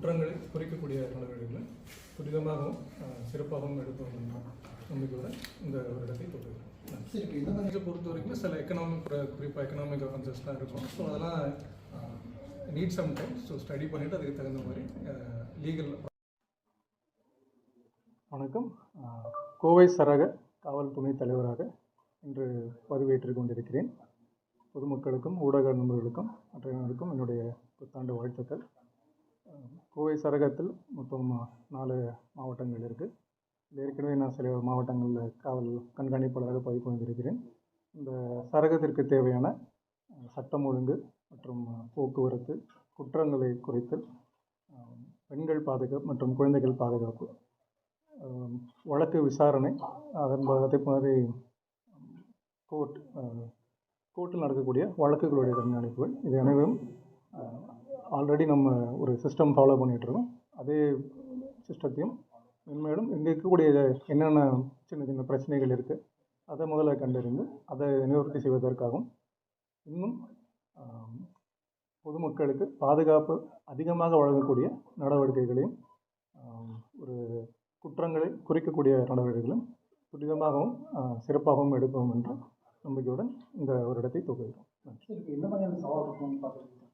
குற்றங்களை குறைக்கக்கூடிய நடவடிக்கைகளை துரிதமாகவும் சிறப்பாகவும் எடுப்போம் என்ற நம்பிக்கையுடன் இந்த வருடத்தை தொடர்கிறோம். நன்றி. சரி இப்போ இந்த மாதிரி இதை பொறுத்த வரைக்கும் சில எக்கனாமிக் குறிப்பாக எக்கனாமிக் அஃபென்சஸ்லாம் இருக்கும். ஸோ அதெல்லாம் need some time so study பண்ணிவிட்டு அதுக்கு தகுந்த மாதிரி லீகல் வணக்கம். கோவை சரக காவல் துணைத் தலைவராக இன்று பதவியேற்றுக் கொண்டிருக்கிறேன். பொதுமக்களுக்கும் ஊடக நண்பர்களுக்கும் மற்றவர்களுக்கும் என்னுடைய புத்தாண்டு வாழ்த்துக்கள். கோவை சரகத்தில் மொத்தம் நாலு மாவட்டங்கள் இருக்குது ஏற்கனவே நான் சில மாவட்டங்களில் காவல் கண்காணிப்பாளராக பதிவு கொண்டிருக்கிறேன் இந்த சரகத்திற்கு தேவையான சட்டம் ஒழுங்கு மற்றும் போக்குவரத்து குற்றங்களை குறைத்தல் பெண்கள் பாதுகாப்பு மற்றும் குழந்தைகள் பாதுகாப்பு வழக்கு விசாரணை அதன் அதே மாதிரி கோர்ட் கோர்ட்டில் நடக்கக்கூடிய வழக்குகளுடைய கண்காணிப்புகள் இது அனைவரும் ஆல்ரெடி நம்ம ஒரு சிஸ்டம் ஃபாலோ பண்ணிகிட்ருக்கோம் அதே சிஸ்டத்தையும் மென்மேலும் இங்கே இருக்கக்கூடிய என்னென்ன சின்ன சின்ன பிரச்சனைகள் இருக்குது அதை முதல்ல கண்டறிந்து அதை நிவர்த்தி செய்வதற்காகவும் இன்னும் பொதுமக்களுக்கு பாதுகாப்பு அதிகமாக வழங்கக்கூடிய நடவடிக்கைகளையும் ஒரு குற்றங்களை குறைக்கக்கூடிய நடவடிக்கைகளும் துரிதமாகவும் சிறப்பாகவும் எடுப்போம் என்ற நம்பிக்கையுடன் இந்த வருடத்தை துவங்குகிறோம் நன்றி. என்ன இந்த மாதிரியான சவால் இருக்கும்னு பார்த்துருக்கீங்க?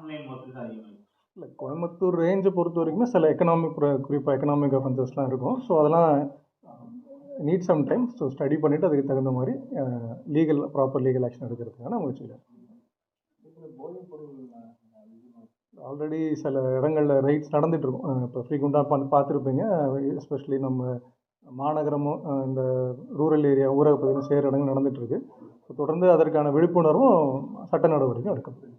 ஆன்லைன் மோசடி அதிகமாக இல்லை கோயம்புத்தூர் ரேஞ்சை பொறுத்த வரைக்குமே சில எக்கனாமிக் குறிப்பாக எக்கனாமிக் அஃபென்சஸ்லாம் இருக்கும். ஸோ அதெல்லாம் need some time so study பண்ணிவிட்டு அதுக்கு தகுந்த மாதிரி லீகல் ப்ராப்பர் லீகல் ஆக்ஷன் எடுக்கிறதுக்கான முயற்சிகள் ஆல்ரெடி சில இடங்களில் ரைட்ஸ் நடந்துகிட்ருக்கும் இப்போ ஃப்ரீக்வெண்ட்டாக பார்த்து பார்த்துருப்பீங்க. எஸ்பெஷலி நம்ம மாநகரமும் இந்த ரூரல் ஏரியா ஊரக பகுதியும் சேர இடங்கள் நடந்துகிட்ருக்கு ஸோ தொடர்ந்து அதற்கான விழிப்புணர்வும் சட்ட நடவடிக்கையும் எடுக்கப்படுது.